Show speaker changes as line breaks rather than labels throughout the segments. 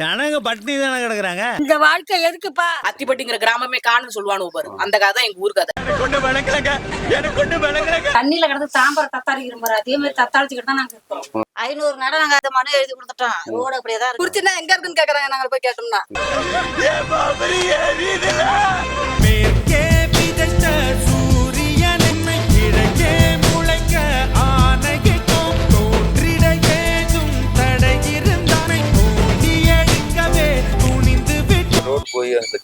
ஜனங்க பட்டினி தானே கிடக்குறாங்க?
இந்த வாழ்க்கை எதுக்குப்பா?
அத்திப்பட்டிங்கிற கிராமமே காணுன்னு சொல்லுவானு பாரு. அந்த கதை எங்க ஊர் கதை
தண்ணியில கிடந்து தாம்பர தத்தாளிக்கிற மாதிரி அதே மாதிரி தத்தாளிச்சுக்கிட்டு தான் நாங்க இருக்கிறோம்
ஐநூறு நடம் நாங்க அந்த மனு எழுதி கொடுத்துட்டோம். ரோடு அப்படியே தான் இருக்கு.
குறிச்சினா எங்க இருக்குன்னு கேக்குறாங்க? நாங்க போய் கேட்டோம்னா.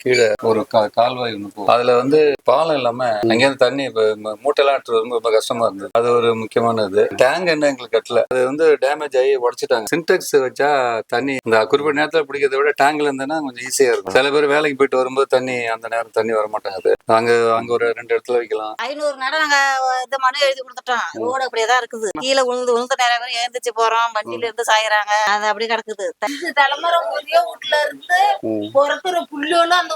கீழே ஒரு கா- கால்வாய் ஒன்று போகும். அதுல வந்து பாலம் இல்லாம அங்கேருந்து தண்ணி இப்ப ம- மூட்டைலாம் ரொம்ப கஷ்டமா இருந்தது. அது ஒரு முக்கியமானது. டேங்க் என்ன எங்களுக்கு கட்டல. அது வந்து டேமேஜ் ஆகி உடச்சிட்டாங்க. சின்டெக்ஸ் வச்சா தண்ணி இந்த குறிப்பிட்ட நேரத்துல பிடிக்கிறத விட டேங்க்ல இருந்ததுன்னா கொஞ்சம் ஈஸியா இருக்கும். சில பேர் வேலைக்கு போயிட்டு வரும்போது தண்ணி அந்த நேரம் தண்ணி வர மாட்டாங்க அங்க அங்க ஒரு ரெண்டு இடத்துல வைக்கலாம்.
ஐநூறு நடம் நாங்க இந்த மனு எழுதி கொடுத்துட்டோம். ரோடு அப்படியே தான் இருக்குது. கீழே விழுந்து விழுந்து நிறைய பேர் எழுந்திரிச்சு போறோம். வண்டியில இருந்து சாயிறாங்க. அது அப்படியே கிடக்குது.
தலைமுறை வீட்டுல இருந்து பிறக்கிற புள்ளியோட அந்த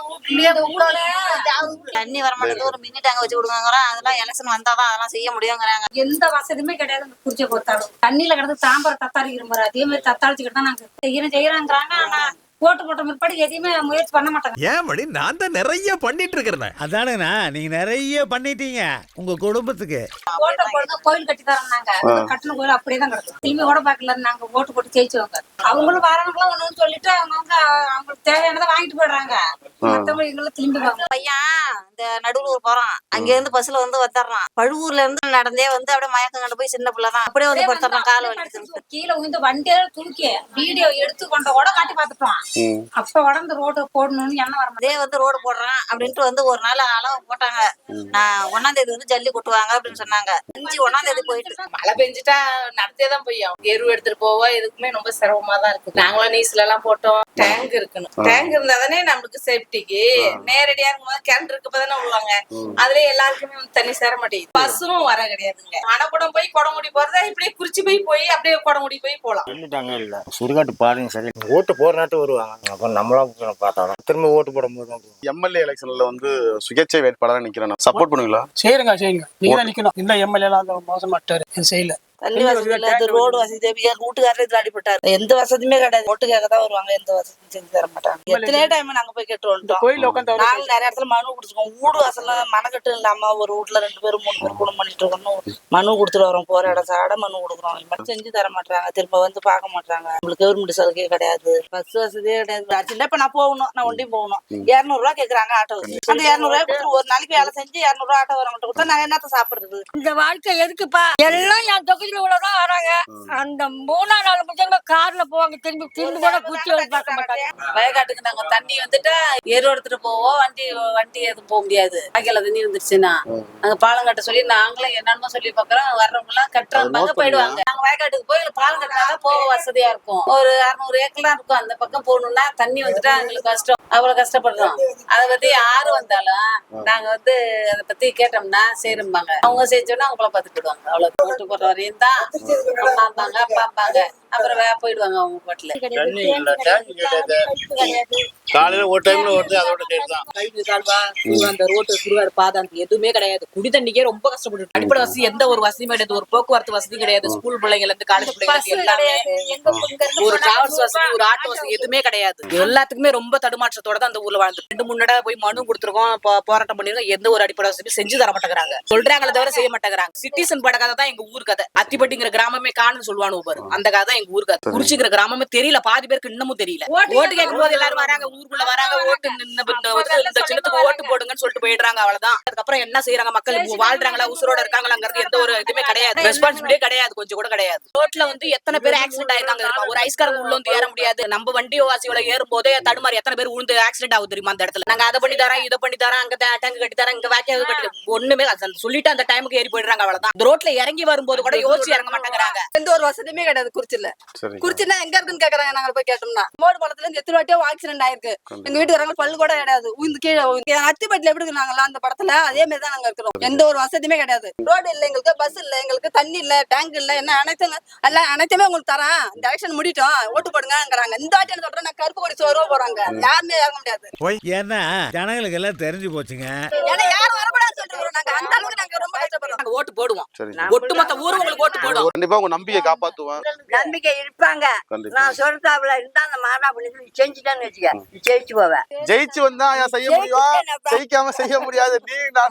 தண்ணி வர மாட்டேங்குது. ஒரு மினி டேங்க் வச்சு கொடுங்கிறோம் அதெல்லாம் எலெக்ஷன் வந்தாதான் அதெல்லாம் செய்ய முடியுங்கிறாங்க.
எந்த வசதியுமே கிடையாது அந்த குறிச்ச பொறுத்தாலும் தண்ணியில கிடந்து தாம்பர தத்தாளிக்கிற மாதிரி அதே மாதிரி தத்தாளிச்சுக்கிட்டு தான் நாங்க செய்யணும் செய்யறாங்கிறாங்க. ஆனா ஓட்டு போட்ட முற்பாடு எதையுமே முயற்சி பண்ண மாட்டாங்க.
ஏன் மணி? நான் தான் நிறைய பண்ணிட்டு இருக்கிறேன்.
அதானுங்கண்ணா நீங்க நிறைய பண்ணிட்டீங்க உங்க குடும்பத்துக்கு.
ஓட்டை போடுங்க கோயில் கட்டி தரோம் நாங்க கட்டின கோயில் அப்படியே தான் கிடக்கும். திரும்பி கூட பாக்கல நாங்க ஓட்டு போட்டு ஜெயிச்சவங்க. அவங்களும் வரவங்களும் ஒண்ணுன்னு சொல்லிட்டு அவங்கவுங்க அவங்களுக்கு தேவையானதை வாங்கிட்டு போயிடுறாங்க. மத்தவங்க எங்களை திரும்பி வாங்க
பையன் இந்த நடுவுல போறான். அங்க இருந்து பஸ்ல வந்து வந்துடுறான் பழுவூர்ல இருந்து நடந்தே வந்து அப்படியே மயக்கம் கண்டு போய் சின்ன பிள்ளை தான் அப்படியே வந்து படுத்துறான் காலை வலிக்குது
கீழே விழுந்து வண்டியில தூக்கி வீடியோ எடுத்து கொண்ட கூட காட்டி பாத்துட்டோம் அப்ப உடம்பு ரோடு போடணும்னு எண்ணம் வர
அதே வந்து ரோடு போடுறான் அப்படின்ட்டு வந்து ஒரு நாள் அளவு போட்டாங்க. நான் ஒன்னாம் தேதி வந்து ஜல்லி கொட்டுவாங்க அப்படின்னு சொன்னாங்க. அஞ்சு ஒன்னாம் தேதி போயிட்டு.
மழை பெஞ்சிட்டா நடத்தே தான் போய் எருவு எடுத்துட்டு போவோம் எதுக்குமே ரொம்ப சிரமமா தான் இருக்கு நாங்களும் நீஸ்ல எல்லாம் போட்டோம். டேங்க் இருக்கணும். டேங்க் இருந்தா தானே நம்மளுக்கு சேஃப்டிக்கு நேரடியா இருக்கும்போது கிணறு இருக்கப்ப தானே விடுவாங்க அதுல எல்லாருக்குமே வந்து தண்ணி சேர மாட்டேங்குது. பஸ்ஸும் வர கிடையாதுங்க. மணக்குடம் போய் குடமுடி போறதா இப்படியே குறிச்சி போய் போய் அப்படியே குடமுடி போய் போலாம்
சொல்லிட்டாங்க இல்ல. சுடுகாட்டு பாருங்க சரி. ஓட்டு போற நாட்டு வருவாங்க. அப்புறம் நம்மளா பார்த்தா திரும்ப ஓட்டு போடும்போது தான்
எம்எல்ஏ எலெக்ஷன்ல வந்து சுயேட்சை வேட்பாளரா நிக்கிறேன் சப்போர்ட் பண்ணுவீங்களா?
செய்யுங்க செய்யுங்க நீங்க நிக்கணும். இந்த எம்எல்ஏ எல்லாம் அந்த மோசம் மாட்டாரு இது செய்யல.
தண்ணி வசதி இல்ல இது ரோடு வசதி என் வீட்டுக்காரர் இதுல அடிபட்டாரு. எந்த வசதியுமே கிடையாது. ஓட்டு கேட்க தான் வருவாங்க. எந்த வசதியும் செஞ்சு தர மாட்டாங்க. எத்தனை டைம் நாங்க போய் கேட்டு வந்துட்டோம். நாங்க நிறைய இடத்துல மனு கொடுத்துருக்கோம். வீடு வாசல்ல மனக்கட்டு இல்லாம ஒரு வீட்டுல ரெண்டு பேரும் மூணு பேர் குடும்பம் பண்ணிட்டு இருக்கோம் மனு கொடுத்துட்டு வரோம். போற இடம் சாட மனு கொடுக்குறோம். செஞ்சு தர மாட்டாங்க திரும்ப வந்து பார்க்க மாட்டாங்க நம்மளுக்கு கவர்மெண்ட் சலுகையே கிடையாது. பஸ் வசதியே கிடையாது. அர்ஜென்டா இப்ப நான் போகணும். நான் ஒண்டியும் போகணும். இருநூறு ரூபா கேக்குறாங்க ஆட்டோவுக்கு அந்த இருநூறு ரூபாய் கொடுத்து ஒரு நாளைக்கு வேலை செஞ்சு இருநூறு ரூபா ஆட்டோ வரவங்கிட்ட கொடுத்தா நாங்க என்னத்த சாப்பிடுறது?
இந்த வாழ்க்கை எதுக்குப்பா? எல்லாம் என் தொகுதியில உள்ளதான் வராங்க அந்த மூணா நாலு முடிஞ்சவங்க கார்ல போவாங்க. திரும்பி திரும்பி கூட குச்சி பார்க்க மாட்டாங்க.
வயக்காட்டுக்கு நாங்க தண்ணி வந்துட்டா ஏறு எடுத்துட்டு போவோம். வண்டி வண்டி எதுவும் போக முடியாது. வாய்க்கால தண்ணி இருந்துச்சுன்னா அங்க பாலம் கட்ட சொல்லி நாங்களும் என்னன்னு சொல்லி பாக்குறோம் வர்றவங்க எல்லாம் கட்டுறவங்க போயிடுவாங்க. நாங்க வயக்காட்டுக்கு போய் பாலம் கட்டினாதான் போக வசதியா இருக்கும். ஒரு அறுநூறு ஏக்கர்லாம் இருக்கும். அந்த பக்கம் போகணும்னா தண்ணி வந்துட்டா எங்களுக்கு கஷ்டம். அவ்வளவு கஷ்டப்படுறோம். அதை பத்தி யாரு வந்தாலும் நாங்க வந்து அதை பத்தி கேட்டோம்னா செய்யறோம்பாங்க அவங்க செஞ்சோன்னா அவங்கள போயிடுவாங்க அவ்வளவு ஓட்டு போடுற வரையும் தான் அம்மாம்பாங்க அப்பாம்பாங்க. அப்புறம் போயிடுவாங்க அவங்க பாட்டுல
காலையில ஒரு டைம்ல வருது அதோட சரி தான்
கழிவு கால்வா அந்த ரோட்டு சுடுகாடு பாதை அந்த எதுவுமே கிடையாது. குடி தண்ணிக்கே ரொம்ப கஷ்டப்பட்டு அடிப்படை வசதி எந்த ஒரு வசதியும் கிடையாது. ஒரு போக்குவரத்து வசதி கிடையாது. ஸ்கூல் பிள்ளைங்கல இருந்து காலேஜ் பிள்ளைங்க எல்லாமே. ஒரு டிராவல்ஸ் வசதி ஒரு ஆட்டோ வசதி எதுவுமே கிடையாது. எல்லாத்துக்குமே ரொம்ப தடுமாற்றத்தோட தான் அந்த ஊர்ல வாழ்ந்து. ரெண்டு மூணு தடவை போய் மனு கொடுத்துருக்கோம். போராட்டம் பண்ணிருக்கோம். எந்த ஒரு அடிப்படை வசதி செஞ்சு தர மாட்டேங்கிறாங்க. சொல்றாங்களே தவிர செய்ய மாட்டேங்கிறாங்க. சிட்டிசன் பட கதை தான் எங்க ஊர் கதை. அத்திப்பட்டிங்கிற கிராமமே காணுன்னு சொல்லுவானு பாரு. அந்த கதை எங்க ஊர் கதை குறிச்சிங்கிற கிராமமே தெரியல. பாதி பேருக்கு இன்னமும் தெரியல. ஓட்டு கேட்கும் போது எல்லாரும் வராங்க ஊருக்குள்ள வராங்க ஓட்டு இந்த சின்னத்துக்கு ஓட்டு போடுங்கன்னு சொல்லிட்டு போயிடுறாங்க அவ்வளவுதான். அதுக்கப்புறம் என்ன செய்யறாங்க மக்கள்? வாழ்றாங்களா? உசுரோட இருக்காங்களாங்கிறது எந்த ஒரு இதுவுமே கிடையாது. ரெஸ்பான்சிபிலிட்டியே கிடையாது. கொஞ்சம் கூட கிடையாது. ரோட்ல வந்து எத்தனை பேர் ஆக்சிடென்ட் ஆயிருக்காங்க தெரியுமா? ஒரு ஐஸ்காரங்க உள்ள வந்து ஏற முடியாது. நம்ம வண்டி வாசியோட ஏறும் போதே தடுமாறி எத்தனை பேர் உழுந்து ஆக்சிடென்ட் ஆகுது தெரியுமா அந்த இடத்துல? நாங்க அதை பண்ணி தரோம் இதை பண்ணி தரோம் அங்க டேங்க் கட்டி தரோம் இங்க வாக்கியம் கட்டி ஒண்ணுமே சொல்லிட்டு அந்த டைமுக்கு ஏறி போயிடுறாங்க அவ்வளவுதான். இந்த ரோட்ல இறங்கி வரும்போது கூட யோசிச்சு இறங்க மாட்டேங்கிறாங்க.
எந்த ஒரு வசதியுமே கிடையாது குறிச்சில குறிச்சினா எங்க இருக்குன்னு கேக்குறாங்க. நாங்க போய் கேட்டோம்னா. மோடு பழத்துல இருந்து எத்தனை வாட்டியோ ஆக்சிடென்ட் ஆயிருக்கு. எங்க வீட்டுக்காரங்க பல்லு கூட கிடையாது. உந்து கீழே. அத்திப்பட்டில எப்படி நாங்களாம் அந்த படத்துல? அதே மாதிரி தான் நாங்க இருக்கிறோம். எந்த ஒரு வசதியுமே கிடையாது. ரோடு இல்ல எங்களுக்கு பஸ் இல்ல எங்களுக்கு தண்ணி இல்ல டேங்க் இல்ல என்ன அனைத்தும் எல்லாம் அனைத்துமே உங்களுக்கு தரேன். இந்த எலெக்ஷன் முடிட்டோம். ஓட்டு போடுங்கிறாங்க இந்த வாட்டி என்ன சொல்றேன் நான் கருப்பு கொடி சோறுவா போறாங்க. யாருமே இறங்க முடியாது.
ஏன்னா ஜனங்களுக்கு எல்லாம் தெரிஞ்சு போச்சுங்க.
ஏன்னா யாரும் வரக்கூடாதுன்னு சொல்லிட்டு வரோம் நாங்க அந்த அளவுக்கு நாங்க
ஓட்டு போடுவோம். ஒட்டுமொத்த ஊரும் உங்களுக்கு ஓட்டு போடும்
கண்டிப்பா உங்க நம்பிக்கை காப்பாத்துவேன்.
நம்பிக்கை இருப்பாங்க. நான் சொல்றதாப்புல இருந்தா அந்த நீ செஞ்சுட்டேன்னு வச்சுக்க. ஜெயிச்சு போவ.
ஜெயிச்சு வந்தா செய்ய முடியும். ஜெயிக்காம செய்ய முடியாது. நீ நான்